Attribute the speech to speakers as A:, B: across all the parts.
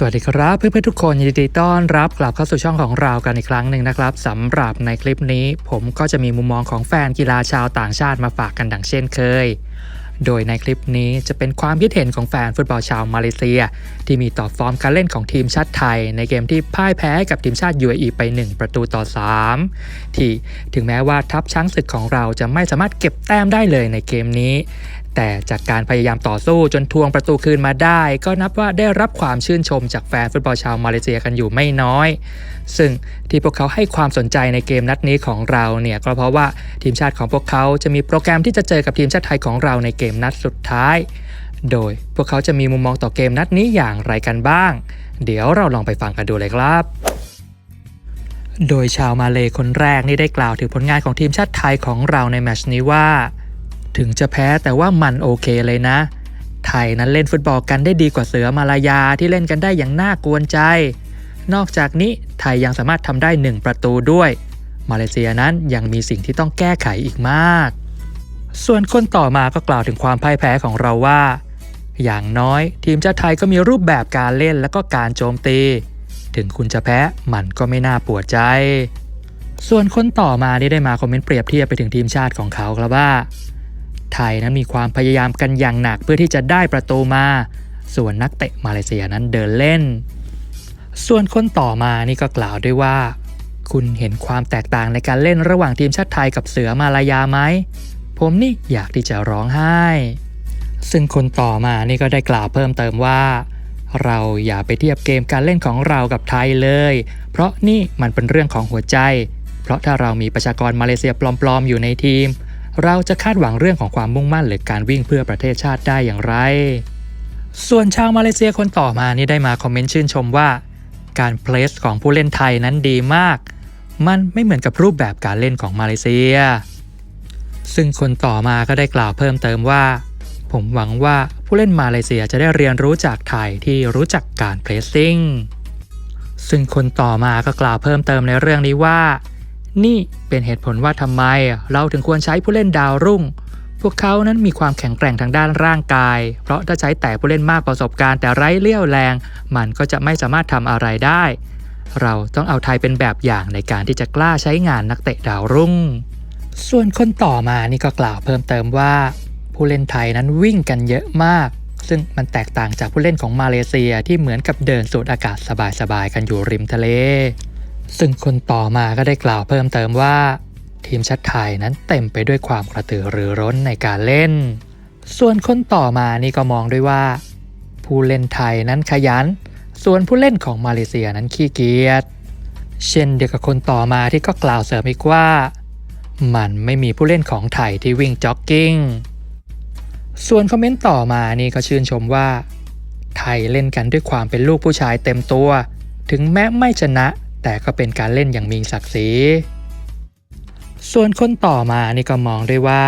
A: สวัสดีครับเพื่อนๆทุกคนยินดีต้อนรับกลับเข้าสู่ช่องของเรากันอีกครั้งหนึ่งนะครับสำหรับในคลิปนี้ ผมก็จะมีมุมมองของแฟนกีฬาชาวต่างชาติมาฝากกันดังเช่นเคย โดยในคลิปนี้จะเป็นความคิดเห็นของแฟนฟุตบอลชาวมาเลเซีย ที่มีต่อฟอร์มการเล่นของทีมชาติไทย ในเกมที่พ่ายแพ้กับทีมชาติ UAE ไป 1 ประตูต่อ 3 ที่ถึงแม้ว่าทัพช้างศึกของเราจะไม่สามารถเก็บแต้มได้เลยในเกมนี้ แต่จากการพยายามต่อสู้จนทวงประตูคืนมาได้ ก็นับว่าได้รับความชื่นชมจากแฟนฟุตบอลชาวมาเลเซียกันอยู่ไม่น้อย ซึ่งที่พวกเขาให้ความสนใจในเกมนัดนี้ของเราเนี่ยก็เพราะว่าทีมชาติของพวกเขาจะมีโปรแกรมที่จะเจอกับทีมชาติไทยของเราในเกมนัดสุดท้าย โดยพวกเขาจะมีมุมมองต่อเกมนัดนี้อย่างไรกันบ้าง เดี๋ยวเราลองไปฟังกันดูเลยครับโดยชาวมาเลคนแรกนี่ได้กล่าวถึงผลงานของทีมชาติไทยของเราในแมชนี้ว่า ถึงจะแพ้แต่ว่ามันโอเคเลยนะ ไทยนั้นเล่นฟุตบอลกันได้ดีกว่าเสือมาลายาที่เล่นกันได้อย่างน่ากวนใจ นอกจากนี้ไทยยังสามารถทำได้ 1 ประตูด้วย มาเลเซียนั้นยังมีสิ่งที่ต้องแก้ไขอีกมาก ส่วนคนต่อมาก็กล่าวถึงความพ่ายแพ้ของเราว่า อย่างน้อยทีมชาติไทยก็มีรูปแบบการเล่นและก็การโจมตี ถึงคุณจะแพ้มันก็ไม่น่าปวดใจส่วนคนต่อมานี่ได้มาคอมเมนต์เปรียบเทียบไปถึงทีมชาติของเขาครับว่า ไทยนั้นมีความพยายามกันอย่างหนักเพื่อที่จะได้ประตูมา ส่วนนักเตะมาเลเซียนั้นเดินเล่น ส่วนคนต่อมานี่ก็กล่าวด้วยว่า คุณเห็นความแตกต่างในการเล่นระหว่างทีมชาติไทยกับเสือมาลายาไหมผมนี่อยากที่จะร้องไห้ ซึ่งคนต่อมานี่ก็ได้กล่าวเพิ่มเติมว่า เราอย่าไปเทียบเกมการเล่นของเรากับไทยเลย เพราะนี่มันเป็นเรื่องของหัวใจ เพราะถ้าเรามีประชากรมาเลเซียปลอมๆอยู่ในทีม เราจะคาดหวังเรื่องของความมุ่งมั่นหรือการวิ่งเพื่อประเทศชาติได้อย่างไร ส่วนชาวมาเลเซียคนต่อมานี่ได้มาคอมเมนต์ชื่นชมว่า การเพลสของผู้เล่นไทยนั้นดีมาก มันไม่เหมือนกับรูปแบบการเล่นของมาเลเซีย ซึ่งคนต่อมาก็ได้กล่าวเพิ่มเติมว่า ผมหวังว่าผู้เล่นมาเลเซียจะได้เรียนรู้จากไทยที่รู้จักการเพลสซิ่งซึ่งคนต่อมาก็กล่าวเพิ่มเติมในเรื่องนี้ว่า นี่เป็นเหตุผลว่าทำไมเราถึงควรใช้ผู้เล่นดาวรุ่ง พวกเขานั้นมีความแข็งแกร่งทางด้านร่างกาย เพราะถ้าใช้แต่ผู้เล่นมากประสบการณ์แต่ไร้เลี้ยวแรง มันก็จะไม่สามารถทำอะไรได้ เราต้องเอาไทยเป็นแบบอย่างในการที่จะกล้าใช้งานนักเตะดาวรุ่ง ส่วนคนต่อมานี่ก็กล่าวเพิ่มเติมว่า ผู้เล่นไทยนั้นวิ่งกันเยอะมาก ซึ่งมันแตกต่างจากผู้เล่นของมาเลเซียที่เหมือนกับเดินสูดอากาศสบายๆกันอยู่ริมทะเล ซึ่งคนต่อมาก็ได้กล่าวเพิ่มเติมว่า ทีมชาติไทยนั้นเต็มไปด้วยความกระตือรือร้นในการเล่น ส่วนคนต่อมานี่ก็มองด้วยว่า ผู้เล่นไทยนั้นขยัน ส่วนผู้เล่นของมาเลเซียนั้นขี้เกียจเช่นเดียวกับคนต่อมาที่ก็กล่าวเสริมอีกว่า มันไม่มีผู้เล่นของไทยที่วิ่งจ็อกกิ้ง ส่วนคอมเมนต์ต่อมานี่ก็ชื่นชมว่า ไทยเล่นกันด้วยความเป็นลูกผู้ชายเต็มตัว ถึงแม้ไม่ชนะ แต่ก็เป็นการเล่นอย่างมีศักดิ์ศรี ส่วนคนต่อมานี่ก็มองด้วยว่า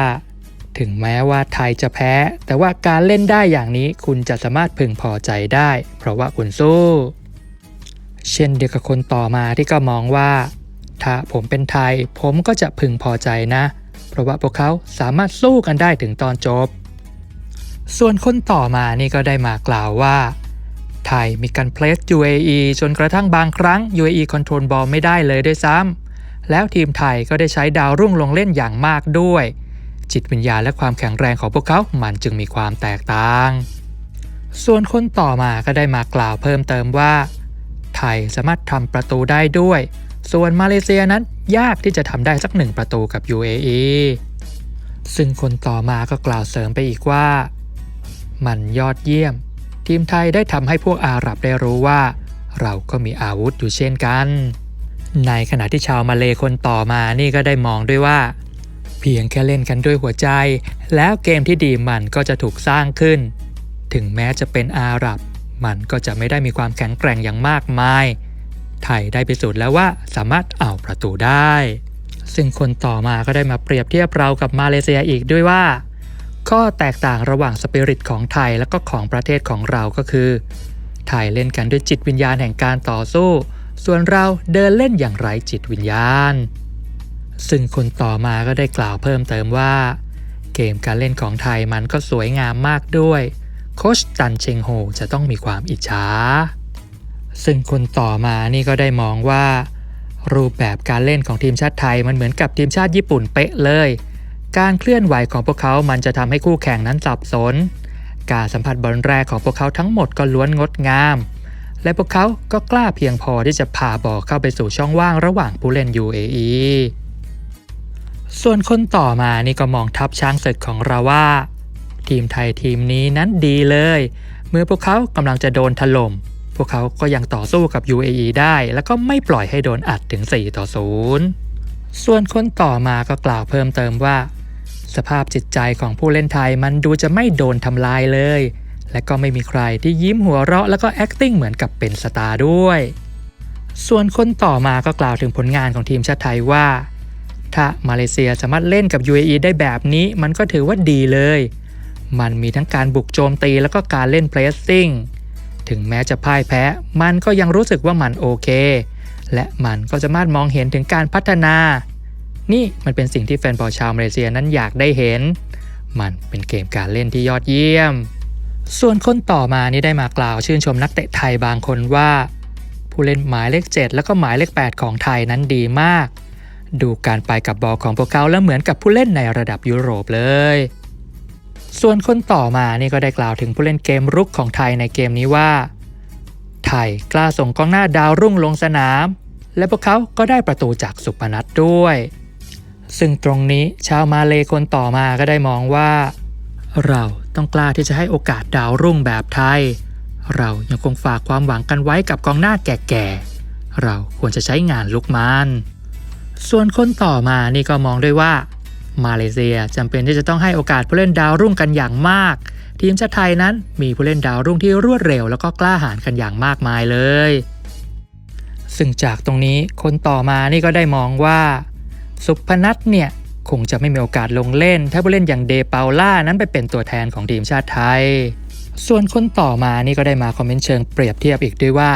A: ถึงแม้ว่าไทยจะแพ้ แต่ว่าการเล่นได้อย่างนี้คุณจะสามารถพึงพอใจได้ เพราะว่าคุณสู้ เช่นเดียวกับคนต่อมาที่ก็มองว่า ถ้าผมเป็นไทย ผมก็จะพึงพอใจนะ เพราะว่าพวกเขาสามารถสู้กันได้ถึงตอนจบ ส่วนคนต่อมานี่ก็ได้มากล่าวว่า ไทยมีการเพลส UAE จนกระทั่งบางครั้ง UAE คอนโทรลบอลไม่ได้เลยด้วยซ้ำแล้วทีมไทยก็ได้ใช้ดาวรุ่งลงเล่นอย่างมากด้วย จิตวิญญาณและความแข็งแรงของพวกเขา มันจึงมีความแตกต่าง ส่วนคนต่อมาก็ได้มากล่าวเพิ่มเติมว่า ไทยสามารถทำประตูได้ด้วย ส่วนมาเลเซียนั้นยากที่จะทำได้สักหนึ่งประตูกับ UAE ซึ่งคนต่อมาก็กล่าวเสริมไปอีกว่า มันยอดเยี่ยม ทีมไทยได้ทำให้พวกอาหรับได้รู้ว่า เราก็มีอาวุธอยู่เช่นกัน ในขณะที่ชาวมาเลคนต่อมานี่ก็ได้มองด้วยว่า เพียงแค่เล่นกันด้วยหัวใจ แล้วเกมที่ดีมันก็จะถูกสร้างขึ้น ถึงแม้จะเป็นอาหรับ มันก็จะไม่ได้มีความแข็งแกร่งอย่างมากมาย ไทยได้พิสูจน์แล้วว่าสามารถเอาประตูได้ ซึ่งคนต่อมาก็ได้มาเปรียบเทียบเรากับมาเลเซียอีกด้วยว่า ข้อแตกต่างระหว่างสปิริตของไทยและก็ของประเทศของเราก็คือ ไทยเล่นกันด้วยจิตวิญญาณแห่งการต่อสู้ ส่วนเราเดินเล่นอย่างไร้จิตวิญญาณ ซึ่งคนต่อมาก็ได้กล่าวเพิ่มเติมว่า เกมการเล่นของไทยมันก็สวยงามมากด้วยโคชตันเชงโฮจะต้องมีความอิจฉาซึ่งคนต่อมานี่ก็ได้มองว่า รูปแบบการเล่นของทีมชาติไทยมันเหมือนกับทีมชาติญี่ปุ่นเป๊ะเลย การเคลื่อนไหวของพวกเขามันจะทำให้คู่แข่งนั้นสับสน การสัมผัสบอลแรกของพวกเขาทั้งหมดก็ล้วนงดงาม และพวกเขาก็กล้าเพียงพอที่จะพาบอลเข้าไปสู่ช่องว่างระหว่างผู้เล่น UAE ส่วนคนต่อมานี่ก็มองทัพช้างศึกของเราว่า ทีมไทยทีมนี้นั้นดีเลย เมื่อพวกเขากำลังจะโดนถล่ม พวกเขาก็ยังต่อสู้กับ UAE ได้ แล้วก็ไม่ปล่อยให้โดนอัดถึง 4 ต่อ 0 ส่วนคนต่อมาก็กล่าวเพิ่มเติมว่า สภาพจิตใจของผู้เล่นไทยมันดูจะไม่โดนทำลายเลย และก็ไม่มีใครที่ยิ้มหัวเราะแล้วก็ acting เหมือนกับเป็นสตาร์ด้วย ส่วนคนต่อมาก็กล่าวถึงผลงานของทีมชาติไทยว่า ถ้ามาเลเซียสามารถเล่นกับ UAE ได้แบบนี้มันก็ถือว่าดีเลย มันมีทั้งการบุกโจมตีแล้วก็การเล่นเพรสซิ่งถึงแม้จะพ่ายแพ้ มันก็ยังรู้สึกว่ามันโอเค และมันก็สามารถมองเห็นถึงการพัฒนา นี่มันเป็นสิ่งที่แฟนบอลชาวมาเลเซียนั้นอยากได้เห็น มันเป็นเกมการเล่นที่ยอดเยี่ยม ส่วนคนต่อมานี่ได้มากล่าวชื่นชมนักเตะไทยบางคนว่า ผู้เล่นหมายเลข 7 แล้วก็หมายเลข 8 ของไทยนั้นดีมาก ดูการไปกับบอลของพวกเขาแล้วเหมือนกับผู้เล่นในระดับยุโรปเลย ส่วนคนต่อมานี่ก็ได้กล่าวถึงผู้เล่นเกมรุกของไทยในเกมนี้ว่า ไทยกล้าส่งกองหน้าดาวรุ่งลงสนาม และพวกเขาก็ได้ประตูจากสุพนัทด้วย ซึ่งตรงนี้ชาวมาเลคนต่อมาก็ได้มองว่า เราต้องกล้าที่จะให้โอกาสดาวรุ่งแบบไทย เรายังคงฝากความหวังกันไว้กับกองหน้าแก่ๆ เราควรจะใช้งานลุกมันส่วนคนต่อมานี่ก็มองด้วยว่า มาเลเซียจำเป็นที่จะต้องให้โอกาสผู้เล่นดาวรุ่งกันอย่างมาก ทีมชาติไทยนั้นมีผู้เล่นดาวรุ่งที่รวดเร็ว แล้วก็กล้าหาญกันอย่างมากมายเลย ซึ่งจากตรงนี้คนต่อมานี่ก็ได้มองว่า สุพนัทเนี่ยคงจะไม่มีโอกาสลงเล่น ถ้าผู้เล่นอย่างเดเปาล่านั้นไปเป็นตัวแทนของทีมชาติไทย ส่วนคนต่อมานี่ก็ได้มาคอมเมนต์เชิงเปรียบเทียบอีกด้วยว่า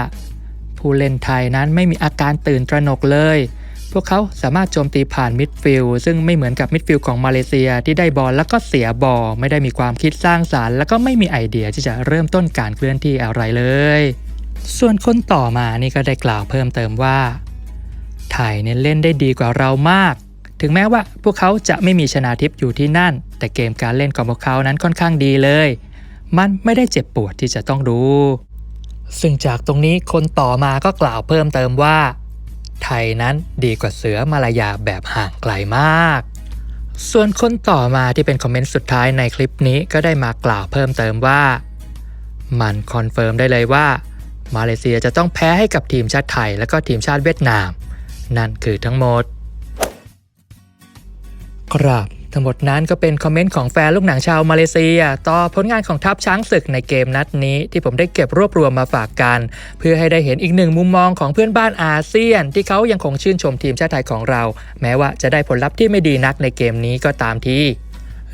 A: ผู้เล่นไทยนั้นไม่มีอาการตื่นตระหนกเลย พวกเขาสามารถโจมตีผ่านมิดฟิลด์ซึ่งไม่เหมือนกับมิดฟิลด์ของมาเลเซียที่ได้บอลแล้วก็เสียบอลไม่ได้มีความคิดสร้างสารรค์แล้วก็ไม่มีไอเดียที่จะเริ่มต้นการเคลื่อนที่อะไรเลย ส่วนคนต่อมานี่ก็ได้กล่าวเพิ่มเติมว่า ไทยเนี่ยเล่นได้ดีกว่าเรามาก ถึงแม้ว่าพวกเขาจะไม่มีชนาทิพย์อยู่ที่นั่น แต่เกมการเล่นของพวกเขานั้นค่อนข้างดีเลย มันไม่ได้เจ็บปวดที่จะต้องดู ซึ่งจากตรงนี้คนต่อมาก็กล่าวเพิ่มเติมว่า ไทยนั้นดีกว่าเสือมาลายาแบบห่างไกลมาก ส่วนคนต่อมาที่เป็นคอมเมนต์สุดท้ายในคลิปนี้ก็ได้มากล่าวเพิ่มเติมว่า มันคอนเฟิร์มได้เลยว่ามาเลเซียจะต้องแพ้ให้กับทีมชาติไทยและก็ทีมชาติเวียดนาม นั่นคือทั้งหมด ครับทั้งหมดนั้นก็เป็นคอมเมนต์ของแฟนลูกหนังชาวมาเลเซีย ต่อผลงานของทัพช้างศึกในเกมนัดนี้ ที่ผมได้เก็บรวบรวมมาฝากกัน เพื่อให้ได้เห็นอีกหนึ่งมุมมองของเพื่อนบ้านอาเซียน ที่เขายังคงชื่นชมทีมชาติไทยของเรา แม้ว่าจะได้ผลลัพธ์ที่ไม่ดีนักในเกมนี้ก็ตามที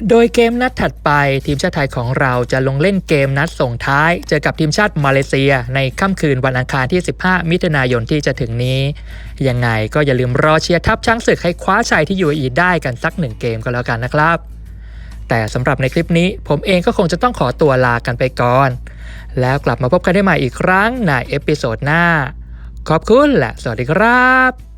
A: โดยเกมนัดถัดไปทีมชาติไทยของเราจะลงเล่นเกมนัดส่งท้าย เจอกับทีมชาติมาเลเซีย ในค่ำคืนวันอังคารที่ 15 มิถุนายนที่จะถึงนี้ ยังไงก็อย่าลืมรอเชียร์ทัพช้างศึกให้คว้าชัยที่ UAE ได้กันสักหนึ่งเกมก็แล้วกันนะครับ แต่สำหรับในคลิปนี้ผมเองก็คงจะต้องขอตัวลากันไปก่อน แล้วกลับมาพบกันได้ใหม่อีกครั้งในเอพิโซดหน้า ขอบคุณและสวัสดีครับ